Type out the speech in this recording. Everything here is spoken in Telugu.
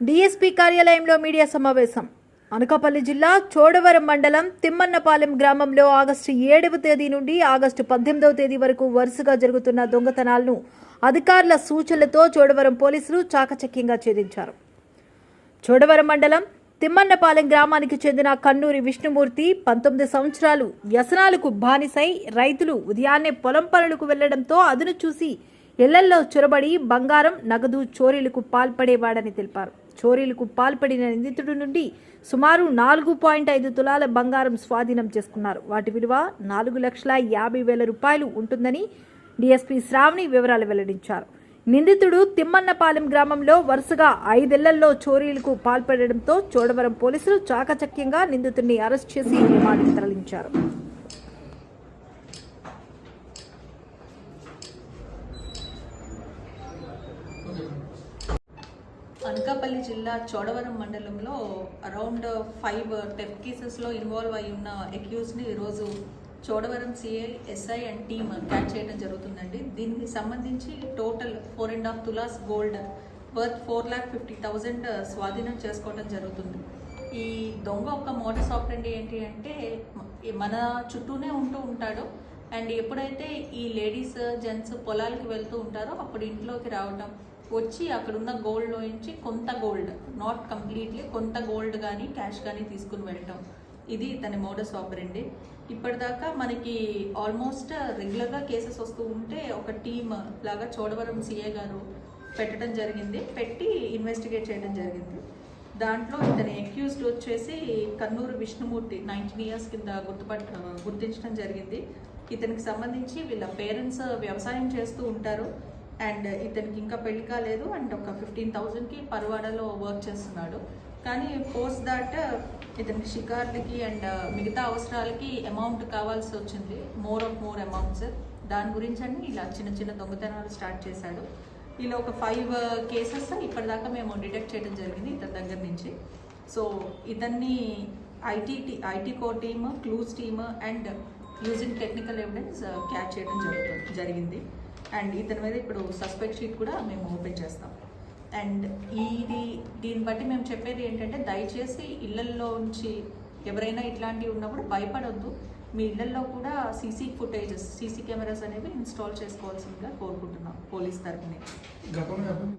డీఎస్పీ కార్యాలయంలో మీడియా సమావేశం. అనకాపల్లి జిల్లా చోడవరం మండలం తిమ్మన్నపాలెం గ్రామంలో ఆగస్టు ఏడవ తేదీ నుండి ఆగస్టు పద్దెనిమిదవ తేదీ వరకు వరుసగా జరుగుతున్న దొంగతనాలను అధికారుల సూచనలతో చోడవరం పోలీసులు చాకచక్యంగా ఛేదించారు. చోడవరం మండలం తిమ్మన్నపాలెం గ్రామానికి చెందిన కన్నూరి విష్ణుమూర్తి పంతొమ్మిది సంవత్సరాలు వ్యసనాలకు బానిసై రైతులు ఉదయాన్నే పొలం పనులకు వెళ్ళడంతో అదును చూసి ఇళ్ళల్లో చొరబడి బంగారం నగదు చోరీలకు పాల్పడేవాడని తెలిపారు. చోరీలకు పాల్పడిన నిందితుడి నుండి సుమారు నాలుగు పాయింట్ ఐదు తులాల బంగారం స్వాధీనం చేసుకున్నారు. వాటి విలువ నాలుగు లక్షల యాభై వేల రూపాయలు ఉంటుందని డిఎస్పీ శ్రావణి వివరాలు వెల్లడించారు. నిందితుడు తిమ్మన్నపాలెం గ్రామంలో వరుసగా ఐదేళ్ళలో చోరీలకు పాల్పడడంతో చోడవరం పోలీసులు చాకచక్యంగా నిందితుడిని అరెస్ట్ చేసి రిమాండ్కి తరలించారు. అనకాపల్లి జిల్లా చోడవరం మండలంలో అరౌండ్ ఫైవ్ టెఫ్ కేసెస్లో ఇన్వాల్వ్ అయి ఉన్న అక్యూజ్ని ఈరోజు Chodavaram CI SI and team catch చేయడం జరుగుతుందండి. దీనికి సంబంధించి total four and half tolas gold worth four lakh fifty thousand స్వాధీనం చేసుకోవడం జరుగుతుంది. ఈ దొంగ ఒక మోడస్ ఆపరండి ఏంటి అంటే మన చుట్టూనే ఉంటూ ఉంటాడు. అండ్ ఎప్పుడైతే ఈ లేడీస్ జెంట్స్ పొలాలకి వెళ్తూ ఉంటారో అప్పుడు ఇంట్లోకి రావటం. వచ్చి అక్కడ ఉన్న గోల్డ్ నుంచి కొంత గోల్డ్ నాట్ కంప్లీట్లీ కొంత గోల్డ్ కానీ క్యాష్ కానీ తీసుకుని వెళ్ళటం. ఇది తన మోడస్ ఆపరండి ఇప్పటిదాకా మనకి ఆల్మోస్ట్ రెగ్యులర్గా కేసెస్ వస్తూ ఉంటే ఒక టీమ్ లాగా చోడవరం సిఏ గారు పెట్టడం జరిగింది. పెట్టి ఇన్వెస్టిగేట్ చేయడం జరిగింది. దాంట్లో ఇతని అక్యూజ్డ్ వచ్చేసి కన్నూరు విష్ణుమూర్తి నైన్టీన్ ఇయర్స్ కింద గుర్తుపట్ గుర్తించడం జరిగింది. ఇతనికి సంబంధించి వీళ్ళ పేరెంట్స్ వ్యవసాయం చేస్తూ ఉంటారు. అండ్ ఇతనికి ఇంకా పెళ్ళి కాలేదు అండ్ ఒక ఫిఫ్టీన్ థౌజండ్కి పర్వాడలో వర్క్ చేస్తున్నాడు. కానీ పోస్ట్ దాట్ ఇతనికి షికార్లకి అండ్ మిగతా అవసరాలకి అమౌంట్ కావాల్సి వచ్చింది. మోర్ ఆఫ్ మోర్ అమౌంట్స్ దాని గురించి అని ఇలా చిన్న చిన్న దొంగతనాలు స్టార్ట్ చేశాడు. ఇలా ఒక ఫైవ్ కేసెస్ ఇప్పటిదాకా మేము డిటెక్ట్ చేయడం జరిగింది ఇతని దగ్గర నుంచి. సో ఇతన్ని IT IT co team clues team and using technical evidence catch చేయడం జరుగుతుంది జరిగింది. అండ్ ఇతని మీద ఇప్పుడు సస్పెక్ట్ షీట్ కూడా మేము ఓపెన్ చేస్తాం. అండ్ ఇది దీన్ని బట్టి మేము చెప్పేది ఏంటంటే దయచేసి ఇళ్ళల్లో ఉంచి ఎవరైనా ఇట్లాంటివి ఉన్నప్పుడు భయపడొద్దు. మీ ఇళ్ళలో కూడా సీసీ ఫుటేజెస్ సీసీ కెమెరాస్ అనేవి ఇన్స్టాల్ చేసుకోవాల్సిందిగా కోరుకుంటున్నాం పోలీస్ తరఫున